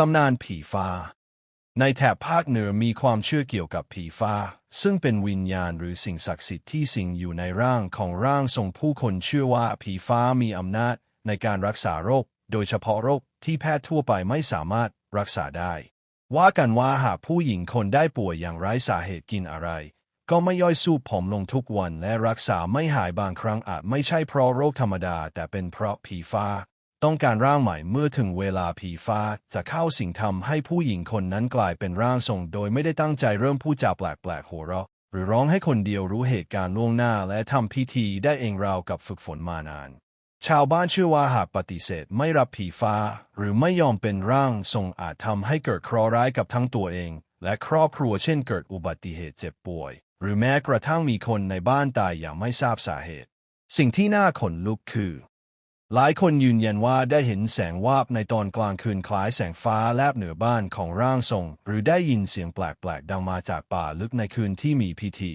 ตำนานผีฟ้า ในแถบภาคเหนือมีความเชื่อเกี่ยวกับผีฟ้า ซึ่งเป็นวิญญาณหรือสิ่งศักดิ์สิทธิ์ที่สิงอยู่ในร่างของร่างทรงผู้คนเชื่อว่าผีฟ้ามีอำนาจในการรักษาโรค โดยเฉพาะโรคที่แพทย์ทั่วไปไม่สามารถรักษาได้ ว่ากันว่าหากผู้หญิงคนได้ป่วยอย่างไร้สาเหตุกินอะไร ก็ไม่ย่อยสูบผอมลงทุกวันและรักษาไม่หายบางครั้งอาจไม่ใช่เพราะโรคธรรมดา แต่เป็นเพราะผีฟ้า ต้องการร่างใหม่เมื่อถึงเวลาผีฟ้าจะเข้าสิงทำให้ผู้หญิงคนนั้นกลายเป็นร่างทรง โดยไม่ได้ตั้งใจเริ่มพูดจาแปลกๆหัวเราะหรือร้องให้คนเดียวรู้เหตุการณ์ล่วงหน้าและทำพิธีได้เองราวกับฝึกฝนมานาน ชาวบ้านเชื่อว่าหากปฏิเสธไม่รับผีฟ้า หรือไม่ยอมเป็นร่างทรงอาจทำให้เกิดเคราะห์ร้ายกับทั้งตัวเอง และครอบครัวเช่นเกิดอุบัติเหตุเจ็บป่วย หรือแม้กระทั่งมีคนในบ้านตายอย่างไม่ทราบสาเหตุ สิ่งที่น่าขนลุกคือ หลายคนยืนยันว่าได้เห็นแสงวาบในตอนกลางคืนคล้ายแสงฟ้าแลบเหนือบ้านของร่างทรง หรือได้ยินเสียงแปลกๆ ดังมาจากป่าลึกในคืนที่มีพิธี